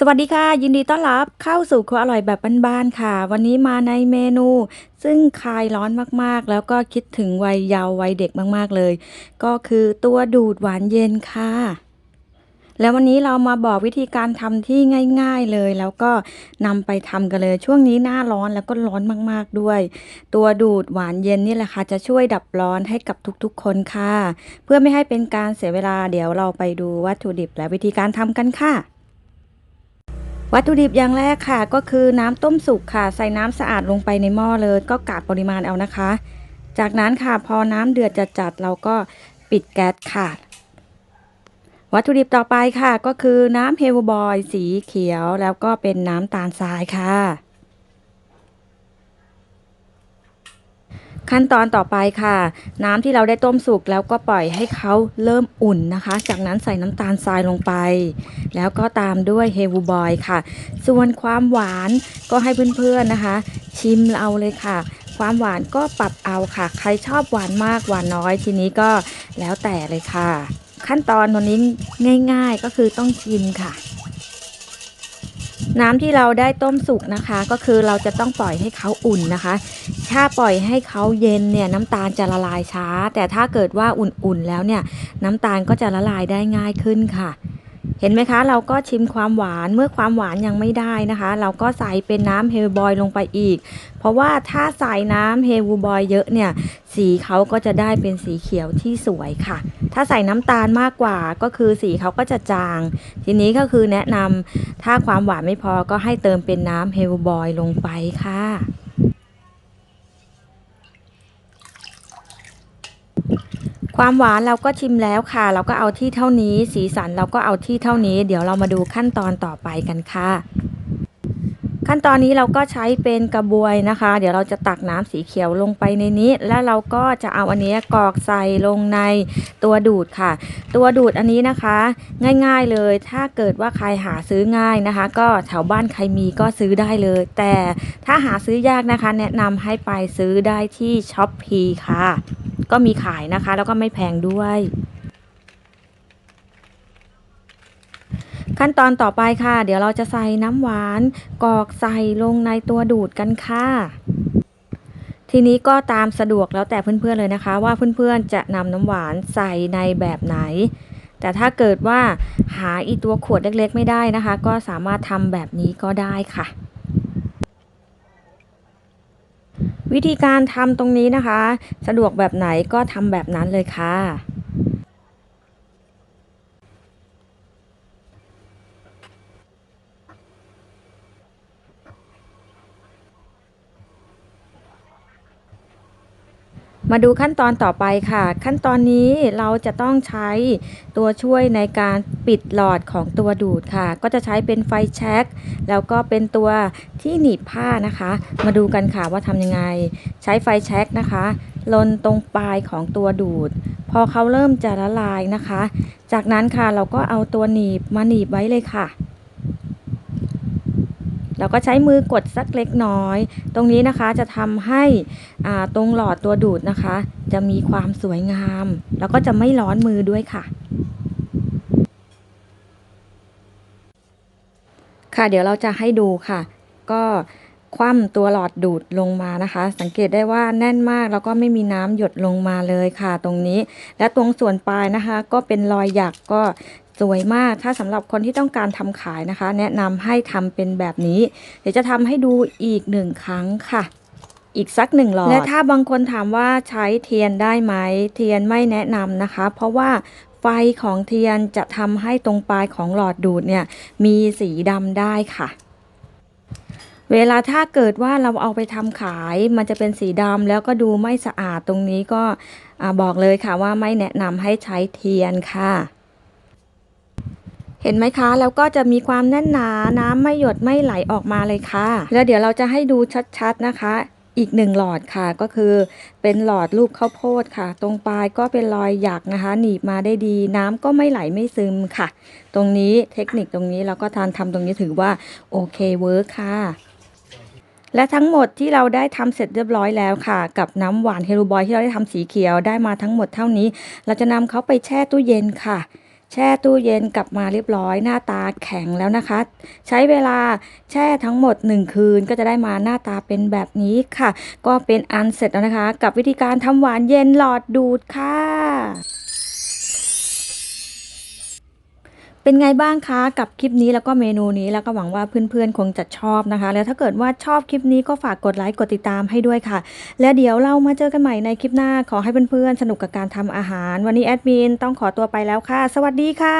สวัสดีค่ะ ยินดีต้อนรับเข้าสู่ครัวอร่อยแบบบ้านๆค่ะ วันนี้มาในเมนู ซึ่งคลายร้อนมากๆ แล้วก็คิดถึงวัยเยาว์วัยเด็กมากๆเลย ก็คือตัวดูดหวานเย็นค่ะ แล้ววันนี้เรามาบอกวิธีการทำที่ง่ายๆเลย แล้วก็นำไปทำกันเลย ช่วงนี้หน้าร้อนแล้วก็ร้อนมากๆด้วย ตัวดูดหวานเย็นนี่แหละค่ะ จะช่วยดับร้อนให้กับทุกๆ คนค่ะ เพื่อไม่ให้เป็นการเสียเวลาเดี๋ยวเราไปดูวัตถุดิบและวิธีการทำกันค่ะ วัตถุดิบอย่างแรกค่ะ ก็คือน้ำต้มสุกค่ะ ใส่น้ำสะอาดลงไปในหม้อเลย ก็กะปริมาณเอานะคะ จากนั้นค่ะพอน้ำเดือดจัดๆเราก็ปิดแก๊สค่ะ วัตถุดิบต่อไปค่ะ ก็คือน้ำเฮลบอยสีเขียว แล้วก็เป็นน้ำตาลทรายค่ะ ขั้นตอนต่อไปค่ะ น้ำที่เราได้ต้มสุกแล้วก็ปล่อยให้เขาเริ่มอุ่นนะคะ จากนั้นใส่น้ำตาลทรายลงไป แล้วก็ตามด้วยเฮลบอยค่ะ ส่วนความหวานก็ให้เพื่อนๆนะคะ ชิมเอาเลยค่ะ ความหวานก็ปรับเอาค่ะ ใครชอบหวานมากหวานน้อยทีนี้ก็แล้วแต่เลยค่ะ ขั้นตอนตรงนี้ง่าย ๆก็คือต้องชิมค่ะ น้ำที่เราได้ต้มสุกนะคะ ก็คือเราจะต้องปล่อยให้เขาอุ่นนะคะ ถ้าปล่อยให้เขาเย็นเนี่ยน้ำตาลจะละลายช้า แต่ถ้าเกิดว่าอุ่นๆแล้วเนี่ยน้ำตาลก็จะละลายได้ง่ายขึ้นค่ะ เห็นไหมคะ เราก็ชิมความหวานเมื่อความหวานยังไม่ได้นะคะ เราก็ใส่เป็นน้ำเฮลบอยลงไปอีก เพราะว่าถ้าใส่น้ำเฮลบอยเยอะเนี่ย สีเขาก็จะได้เป็นสีเขียวที่สวยค่ะ ถ้าใส่น้ำตาลมากกว่าก็คือสีเขาก็จะจาง ทีนี้ก็คือแนะนำถ้าความหวานไม่พอก็ให้เติมเป็นน้ำเฮลบอยลงไปค่ะ ความหวานเราก็ชิมแล้วค่ะ เราก็เอาที่เท่านี้ สีสันเราก็เอาที่เท่านี้ เดี๋ยวเรามาดูขั้นตอนต่อไปกันค่ะ ขั้นตอนนี้เราก็ใช้เป็นกระบวยนะคะ เดี๋ยวเราจะตักน้ำสีเขียวลงไปในนี้ แล้วเราก็จะเอาอันนี้กรอกใส่ลงในตัวดูดค่ะ ตัวดูดอันนี้นะคะ ง่ายๆเลย ถ้าเกิดว่าใครหาซื้อง่ายนะคะ ก็แถวบ้านใครมีก็ซื้อได้เลย แต่ถ้าหาซื้อยากนะคะ แนะนำให้ไปซื้อได้ที่ช้อปปีค่ะ ก็มีขายนะคะ แล้วก็ไม่แพงด้วย ขั้นตอนต่อไปค่ะ เดี๋ยวเราจะใส่น้ำหวานกอกใส่ลงในตัวดูดกันค่ะทีนี้ก็ตามสะดวกแล้วแต่เพื่อนๆเลยนะคะ ว่าเพื่อนๆจะนำน้ำหวานใส่ในแบบไหน แต่ถ้าเกิดว่าหาอีตัวขวดเล็กๆไม่ได้นะคะ ก็สามารถทำแบบนี้ก็ได้ค่ะ วิธีการทำตรงนี้นะคะ สะดวกแบบไหนก็ทำแบบนั้นเลยค่ะ มาดูขั้นตอนต่อไปค่ะ ขั้นตอนนี้เราจะต้องใช้ตัวช่วยในการปิดหลอดของตัวดูดค่ะ ก็จะใช้เป็นไฟแช็กแล้วก็เป็นตัวที่หนีบผ้านะคะ มาดูกันค่ะว่าทำยังไง ใช้ไฟแช็กนะคะลนตรงปลายของตัวดูด พอเขาเริ่มจะละลายนะคะ จากนั้นค่ะเราก็เอาตัวหนีบมาหนีบไว้เลยค่ะ เราก็ใช้มือกดสักเล็กน้อย ตรงนี้นะคะจะทำให้ตรงหลอดตัวดูดนะคะ จะมีความสวยงาม แล้วก็จะไม่ร้อนมือด้วยค่ะค่ะเดี๋ยวเราจะให้ดูค่ะ ก็คว่ำตัวหลอดดูดลงมานะคะ สังเกตได้ว่าแน่นมากแล้วก็ไม่มีน้ำหยดลงมาเลยค่ะ ตรงนี้ และตรงส่วนปลายนะคะ ก็เป็นรอยหยักก็ สวยมากถ้าสำหรับคนที่ต้องการทำขายนะคะ แนะนำให้ทำเป็นแบบนี้ เดี๋ยวจะทำให้ดูอีกหนึ่งครั้งค่ะอีกสักหนึ่งหลอดและถ้าบางคนถามว่าใช้เทียนได้ไหมเทียนไม่แนะนำนะคะ เพราะว่าไฟของเทียนจะทำให้ตรงปลายของหลอดดูดเนี่ยมีสีดำได้ค่ะ เวลาถ้าเกิดว่าเราเอาไปทำขายมันจะเป็นสีดำแล้วก็ดูไม่สะอาดตรงนี้ก็อบอกเลยค่ะว่าไม่แนะนำให้ใช้เทียนค่ะ เห็นไหมคะ แล้วก็จะมีความแน่นหนาน้ำไม่หยดไม่ไหลออกมาเลยค่ะ แล้วเดี๋ยวเราจะให้ดูชัดๆนะคะ อีกหนึ่งหลอดค่ะก็คือเป็นหลอดรูปข้าวโพดค่ะ ตรงปลายก็เป็นรอยหยักนะคะ หนีบมาได้ดี น้ำก็ไม่ไหลไม่ซึมค่ะ ตรงนี้เทคนิคตรงนี้เราก็ทานทำตรงนี้ถือว่าโอเคเวิร์คค่ะและทั้งหมดที่เราได้ทำเสร็จเรียบร้อยแล้วค่ะ กับน้ำหวานเฮลูบอยที่เราได้ทำสีเขียวได้มาทั้งหมดเท่านี้ เราจะนำเขาไปแช่ตู้เย็นค่ะ แช่ตู้เย็นกลับมาเรียบร้อยหน้าตาแข็งแล้วนะคะ ใช้เวลาแช่ทั้งหมด 1 คืนก็จะได้มาหน้าตาเป็นแบบนี้ค่ะ ก็เป็นอันเสร็จแล้วนะคะ กับวิธีการทำหวานเย็นหลอดดูดค่ะ เป็นไงบ้างคะกับคลิปนี้แล้วก็เมนูนี้แล้วก็หวังว่าเพื่อนๆคงจะชอบนะคะ แล้วถ้าเกิดว่าชอบคลิปนี้ก็ฝากกดไลค์กดติดตามให้ด้วยค่ะ และเดี๋ยวเรามาเจอกันใหม่ในคลิปหน้าขอให้เพื่อนๆสนุกกับการทำอาหาร วันนี้แอดมินต้องขอตัวไปแล้วค่ะ สวัสดีค่ะ